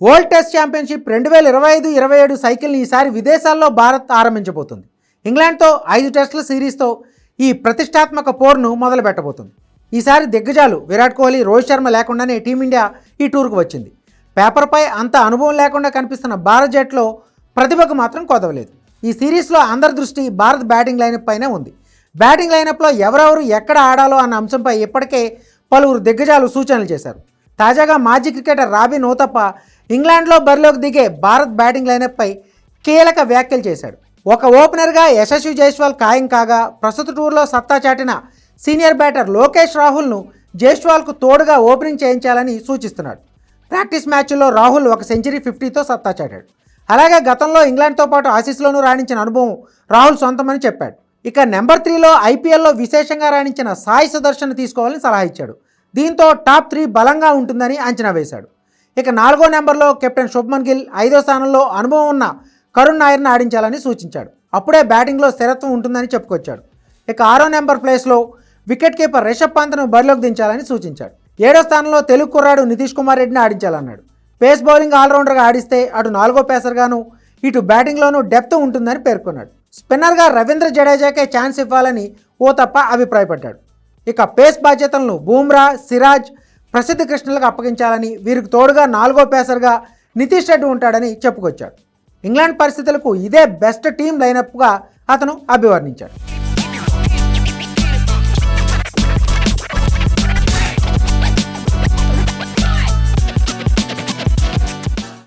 World test championship రెండు వేల ఇరవై ఐదు ఇరవై ఏడు సైకిల్ని ఈసారి విదేశాల్లో భారత్ ఆరంభించబోతుంది. ఇంగ్లాండ్తో ఐదు టెస్టుల సిరీస్తో ఈ ప్రతిష్టాత్మక పోర్ను మొదలు పెట్టబోతుంది ఈసారి దిగ్గజాలు విరాట్ కోహ్లీ రోహిత్ శర్మ లేకుండానే టీమిండియా ఈ టూర్కు వచ్చింది. పేపర్పై అంత అనుభవం లేకుండా కనిపిస్తున్న భారత్ జట్లో ప్రతిభకు మాత్రం కొదవలేదు. ఈ సిరీస్లో అందరి దృష్టి భారత్ బ్యాటింగ్ లైనప్ పైనే ఉంది. బ్యాటింగ్ లైనప్లో ఎవరెవరు ఎక్కడ ఆడాలో అన్న అంశంపై ఇప్పటికే పలువురు దిగ్గజాలు సూచనలు చేశారు. తాజాగా మాజీ క్రికెటర్ రాబిన్ ఓతప్ప ఇంగ్లాండ్లో బరిలోకి దిగే భారత్ బ్యాటింగ్ లైనప్పై కీలక వ్యాఖ్యలు చేశాడు. ఒక ఓపెనర్గా యశస్వి జైస్వాల్ ఖాయం కాగా ప్రస్తుత టూర్లో సత్తా చాటిన సీనియర్ బ్యాటర్ లోకేష్ రాహుల్ను జైస్వాల్కు తోడుగా ఓపెనింగ్ చేయించాలని సూచిస్తున్నాడు. ప్రాక్టీస్ మ్యాచ్ల్లో రాహుల్ ఒక సెంచరీ ఫిఫ్టీతో సత్తా చాటాడు. అలాగే గతంలో ఇంగ్లాండ్తో పాటు ఆసీస్లోనూ రాణించిన అనుభవం రాహుల్ సొంతమని చెప్పాడు. ఇక నెంబర్ త్రీలో ఐపీఎల్లో విశేషంగా రాణించిన సాయి సుదర్శన్ తీసుకోవాలని సలహా ఇచ్చాడు. దీంతో టాప్ త్రీ బలంగా ఉంటుందని అంచనా వేశాడు. ఇక నాలుగో నెంబర్లో కెప్టెన్ శుభ్మన్ గిల్ ఐదో స్థానంలో అనుభవం ఉన్న కరుణ్ నాయర్ని ఆడించాలని సూచించాడు. అప్పుడే బ్యాటింగ్లో స్థిరత్వం ఉంటుందని చెప్పుకొచ్చాడు. ఇక ఆరో నెంబర్ ప్లేస్లో వికెట్ కీపర్ రిషబ్ పంత్ను బరిలోకి దించాలని సూచించాడు. ఏడో స్థానంలో తెలుగు కుర్రాడు నితీష్ కుమార్ రెడ్డిని ఆడించాలన్నాడు. పేస్ బౌలింగ్ ఆల్రౌండర్గా ఆడిస్తే అటు నాలుగో పేసర్గాను ఇటు బ్యాటింగ్లోనూ డెప్త్ ఉంటుందని పేర్కొన్నాడు. స్పిన్నర్గా రవీంద్ర జడేజాకే ఛాన్స్ ఇవ్వాలని ఓ తప్ప అభిప్రాయపడ్డాడు. ఇక పేస్ బాధ్యతలను బూమ్రా సిరాజ్ ప్రసిద్ధ కృష్ణలకు అప్పగించాలని వీరికి తోడుగా నాలుగో పేసర్గా నితీష్ రెడ్డి ఉంటాడని చెప్పుకొచ్చాడు. ఇంగ్లాండ్ పరిస్థితులకు ఇదే బెస్ట్ టీం లైనప్గా అతను అభివర్ణించాడు.